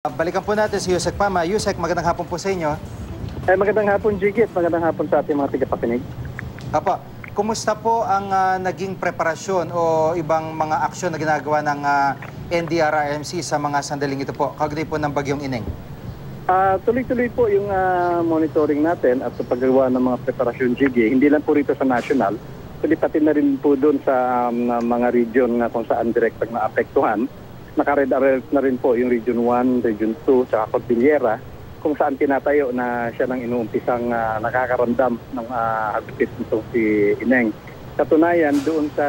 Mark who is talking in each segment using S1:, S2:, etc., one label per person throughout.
S1: Balikan po natin si Yusek Pama. Yusek, magandang hapon po sa inyo.
S2: Ay, magandang hapon, Jigit. Magandang hapon sa ating mga tigapakinig.
S1: Apo, kumusta po ang ah, naging preparasyon o ibang mga aksyon na ginagawa ng ah, NDRRMC sa mga sandaling ito po, kaugnay po ng bagyong Ineng?
S2: Ah, tuloy-tuloy po yung ah, monitoring natin at sa paggawa ng mga preparasyon, Jiggy. Hindi lang po rito sa national, kundi pati na rin po doon sa um, mga region na kung saan direktang naapektuhan. Naka-red alert na rin po yung Region 1, Region 2, sa Cordillera, kung saan tinatayo na siya nang inuumpisang ah, nakakaramdam ng uh, hagupit nitong si Ineng. Katunayan, doon sa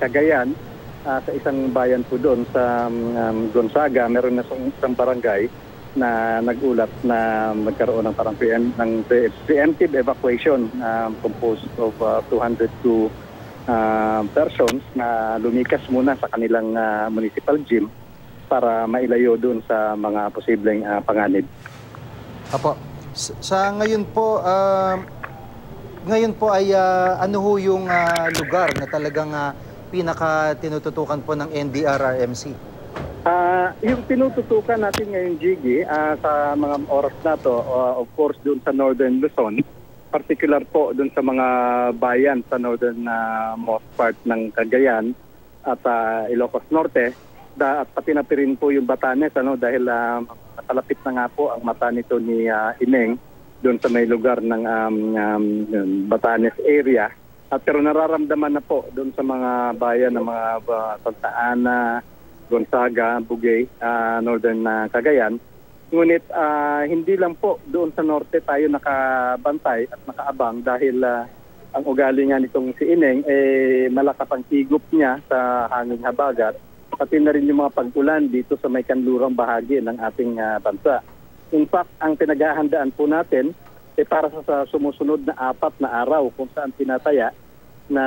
S2: Cagayan, ah, sa isang bayan po doon sa um, Gonzaga, meron na isang, barangay na nagulat na magkaroon ng parang preem- ng pre- preemptive evacuation um, composed of uh, 202 uh, persons na lumikas muna sa kanilang uh, municipal gym para mailayo doon sa mga posibleng uh, panganib.
S1: Apo, s- sa ngayon po, ah, ngayon po ay ah, ano ho yung ah, lugar na talagang ah, pinaka tinututukan po ng NDRRMC?
S2: Ah, yung tinututukan natin ngayon, Jiggy, ah, sa mga oras na to, ah, of course, doon sa Northern Luzon, particular po doon sa mga bayan sa northern na most part ng Cagayan at ah, Ilocos Norte, da, at pati na rin po yung Batanes, ano, dahil ah, nakalapit na nga po ang mata nito ni ah, Ineng doon sa may lugar ng um, um, Batanes area. At pero nararamdaman na po doon sa mga bayan ng mga uh, Santa Ana, Gonzaga, Bugay, ah, Northern na Cagayan. Ngunit ah, hindi lang po doon sa norte tayo nakabantay at nakaabang dahil ah, ang ugali nga nitong si Ineng eh malakas ang higop niya sa hanging habagat pati na rin yung mga pag-ulan dito sa may kanlurang bahagi ng ating ah, bansa. In fact, ang pinaghahandaan po natin eh para sa, sa sumusunod na apat na araw kung saan tinataya na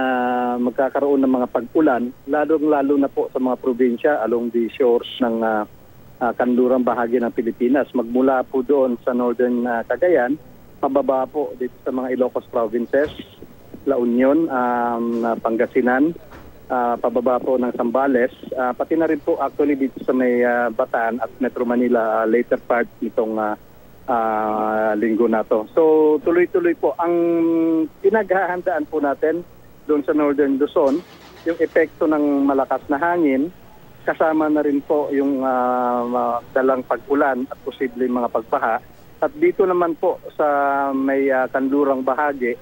S2: magkakaroon ng mga pag-ulan, lalong-lalo na po sa mga probinsya along the shores ng ah, ah, kanlurang bahagi ng Pilipinas. Magmula po doon sa northern ah, Cagayan, pababa po dito sa mga Ilocos provinces, La Union, um, Pangasinan, ah, pababa po ng Zambales, ah, pati na rin po actually dito sa may ah, Bataan at Metro Manila ah, later part nitong ah, ah, linggo na to. So tuloy-tuloy po ang pinaghahandaan po natin doon sa Northern Luzon, yung epekto ng malakas na hangin, kasama na rin po yung ah, mga dalang pag-ulan at posibleng mga pagbaha. At dito naman po sa may ah, kanlurang bahagi,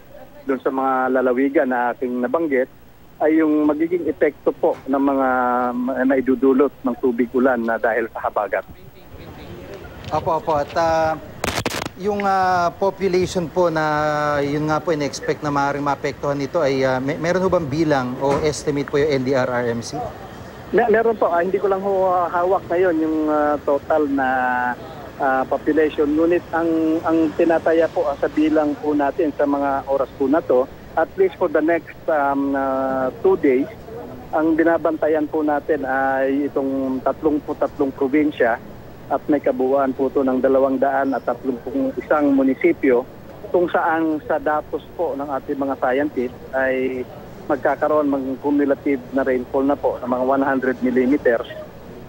S2: doon sa mga lalawigan na aking nabanggit, ay yung magiging epekto po ng mga ma- naidudulot ng tubig ulan na dahil sa habagat.
S1: Opo, opo. At ah, yung ah, population po na yun nga po in-expect na maaaring maapektuhan nito ay ah, may, meron ho bang bilang o estimate po yung NDRRMC?
S2: Mer- meron po, ah, hindi ko lang ho ah, hawak ngayon yung ah, total na ah, population. Ngunit ang ang tinataya po ah, sa bilang po natin sa mga oras po na to, at least for the next um, ah, two days, ang binabantayan po natin ay itong tatlong po tatlong probinsya at may kabuuan po ito ng dalawang daan at tatlong isang munisipyo kung saan sa datos po ng ating mga scientists ay magkakaroon ng cumulative na rainfall na po ng mga 100 millimeters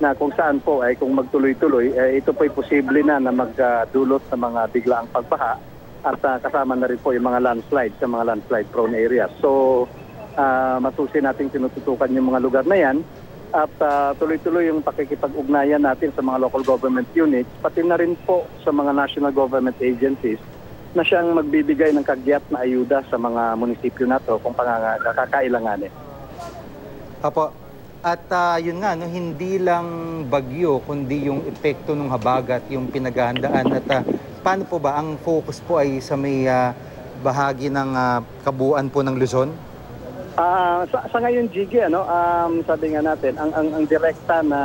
S2: na kung saan po ay kung magtuloy-tuloy, eh, ito po ay posible na na magdulot ng mga biglaang pagbaha at ah, kasama na rin po yung mga landslide sa mga landslide prone areas. So, ah, masusi natin tinututukan yung mga lugar na yan at ah, tuloy-tuloy yung pakikipag-ugnayan natin sa mga local government units, pati na rin po sa mga national government agencies na siyang magbibigay ng kagyat na ayuda sa mga munisipyo na to kung pangangakailanganin.
S1: Opo. At ah, yun nga, no, hindi lang bagyo, kundi yung epekto ng habagat, yung pinaghahandaan. At ah, paano po ba? Ang focus po ay sa may ah, bahagi ng ah, kabuuan po ng Luzon?
S2: Ah, sa, sa ngayon, Jiggy, ano, um, sabi nga natin, ang, ang, ang direkta na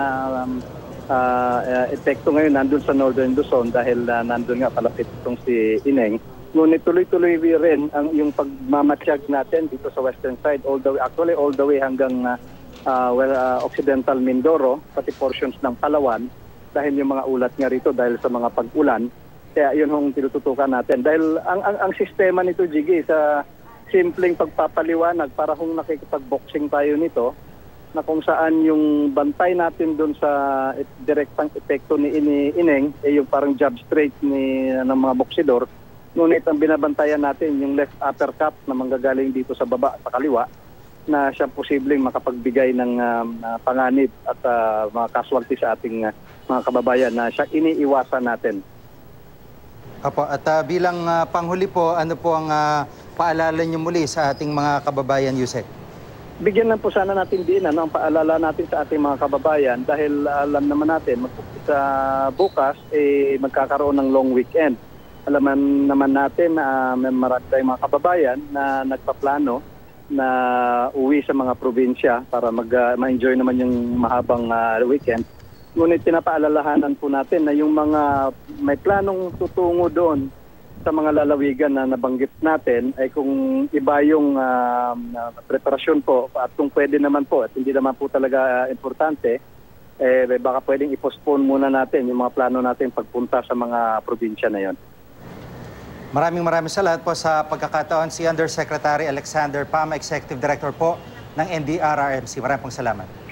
S2: um, eh, epekto ngayon nandun sa Northern Luzon dahil ah, nandun nga palapit itong si Ineng. Ngunit tuloy-tuloy rin ang yung pagmamatsyag natin dito sa western side, all the way, actually all the way hanggang ah, ah, well, ah, Occidental Mindoro, pati portions ng Palawan, dahil yung mga ulat nga rito dahil sa mga pag-ulan. Kaya yun hong tinututukan natin. Dahil ang, ang, ang sistema nito, Jiggy, sa simpleng pagpapaliwanag para kung nakikipag-boxing tayo nito, na kung saan yung bantay natin doon sa e- direktang epekto ni ini Ineng eh yung parang jab straight ni ng mga boksidor ngunit ang binabantayan natin yung left uppercut na manggagaling dito sa baba sa kaliwa na siya posibleng makapagbigay ng um, uh, panganib at uh, mga casualty sa ating uh, mga kababayan na siya iniiwasan natin.
S1: Apo, at ah, bilang ah, panghuli po, ano po ang ah, paalala niyo muli sa ating mga kababayan, Yusek?
S2: Bigyan lang po sana natin din ano, ang paalala natin sa ating mga kababayan dahil alam naman natin sa bukas eh, magkakaroon ng long weekend. Alam naman natin na may marami tayong mga kababayan na nagpaplano na uwi sa mga probinsya para mag, ah, ma-enjoy naman yung mahabang ah, weekend. Ngunit pinapaalalahanan po natin na yung mga may planong tutungo doon sa mga lalawigan na nabanggit natin ay kung iba yung ah, na preparasyon po at kung pwede naman po at hindi naman po talaga ah, importante eh baka pwedeng i-postpone muna natin yung mga plano natin pagpunta sa mga probinsya na yon.
S1: Maraming maraming salamat po sa pagkakataon si Undersecretary Alexander Pama, Executive Director po ng NDRRMC. Maraming pong salamat.